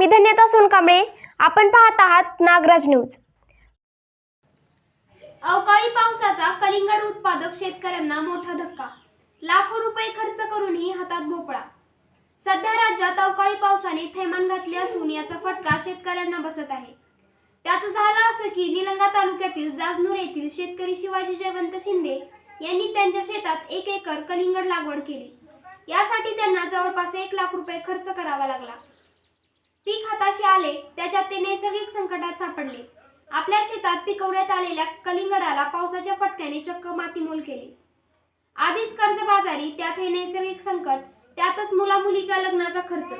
मी धन्यता सोनकांबळे. आपण पाहत आहात नागराज न्यूज. अवकाळी पावसाचा कलिंगड उत्पादक शेतकऱ्यांना मोठा धक्का. लाखो रुपये खर्च करूनही हातात भोपळा. सध्या राज्यात अवकाळी पावसाने थैमान घातले असून याचा फटका शेतकऱ्यांना बसत आहे. त्याचं झालं असं की निलंगा तालुक्यातील जाजनूर येथील शेतकरी शिवाजी जयवंत शिंदे यांनी त्यांच्या शेतात एक एकर कलिंगड लागवड केली. यासाठी त्यांना जवळपास एक लाख रुपये खर्च करावा लागला. पीक हाताशी आले त्याच्यात ते नैसर्गिक संकटात सापडले. आपल्या शेतात पिकवण्यात आलेल्या कलिंगडाला पावसाच्या फटक्याने चक्क मातीमोल केले. आधीच कर्जबाजारी त्यात हे नैसर्गिक संकट त्यातच मुलामुलीच्या लग्नाचा खर्च.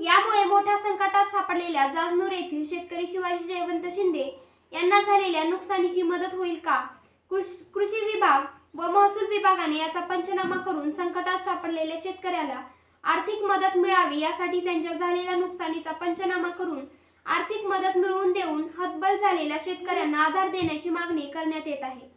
यामुळे मोठ्या संकटात सापडलेल्या जाजनूर येथील शेतकरी शिवाजी जयवंत शिंदे यांना झालेल्या नुकसानीची मदत होईल का? कृष- कृषी विभाग व महसूल विभागाने याचा पंचनामा करून संकटात सापडलेल्या शेतकऱ्याला आर्थिक मदत मिळावी यासाठी त्यांच्या झालेल्या नुकसानीचा पंचनामा करून आर्थिक मदत मिळवून देऊन हतबल झालेल्या शेतकऱ्यांना आधार देण्याची मागणी करण्यात येत आहे.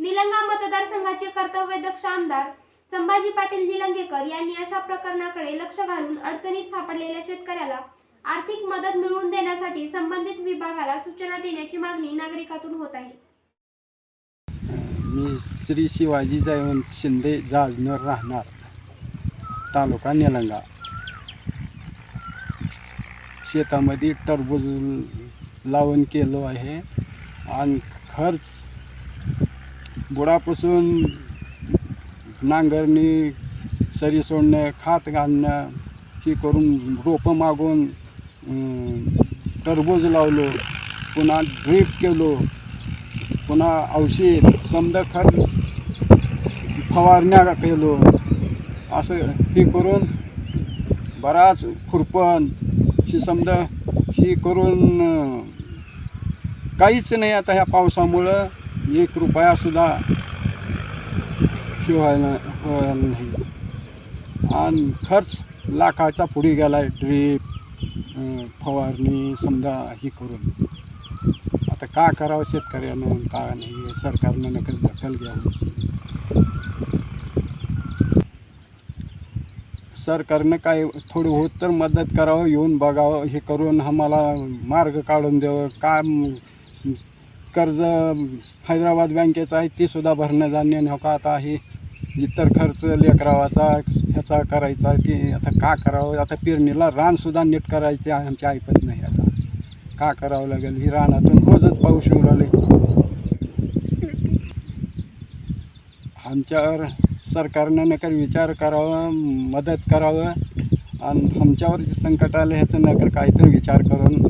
निलंगा मतदारसंघाचे कर्तव्यदक्ष आमदार संभाजी पाटील निलंगेकर यांनी अशा प्रकरणाकडे लक्ष घालून अडचणीत सापडलेल्या शेतकऱ्याला आर्थिक मदत मिळवून देण्यासाठी संबंधित विभागाला सूचना देण्याची मागणी नागरिकातून होत आहे. मी श्री शिवाजी जयवंत शिंदे जाजनर राहणार. तालुका निलंगा. शेतामध्ये टरबूज लावून केलो आहे. आणि खर्च बुडापासून नांगरणी सरी सोडणं खात घालणं हे करून रोपं मागून टरबूज लावलो पुन्हा ड्रीप केलो पुन्हा औषध समजा खर्च फवारण्या केलो असं हे करून बराच खुरपण ही समजा ही करून काहीच नाही आता ह्या पावसामुळं. एक रुपयासुद्धा शिवायला नाही. आणि खर्च लाखाचा पुढे गेला आहे ड्रीप फवारणी समजा ही करून. आता का करावं शेतकऱ्यानं का नाही? सरकारनं नकल दखल घ्यावं. सरकारनं काय थोडं होत तर मदत करावं येऊन बघावं हे करून आम्हाला मार्ग काढून द्यावं. काय कर्ज हैदराबाद बँकेचं आहे ते सुद्धा भरणं जाणे हो का आता हे इतर खर्च लेकरावाचा ह्याचा करायचा की आता का करावं? आता पेरणीला रानसुद्धा नीट करायचे आहे, आमची ऐकत नाही आता. का करावं लागेल? ही रानातून रोजच पाऊस येऊ राहिले. आमच्यावर सरकारनं नकर विचार करावा मदत करावं. आणि आमच्यावर जे संकट आलं ह्याचं नकर काहीतरी विचार करून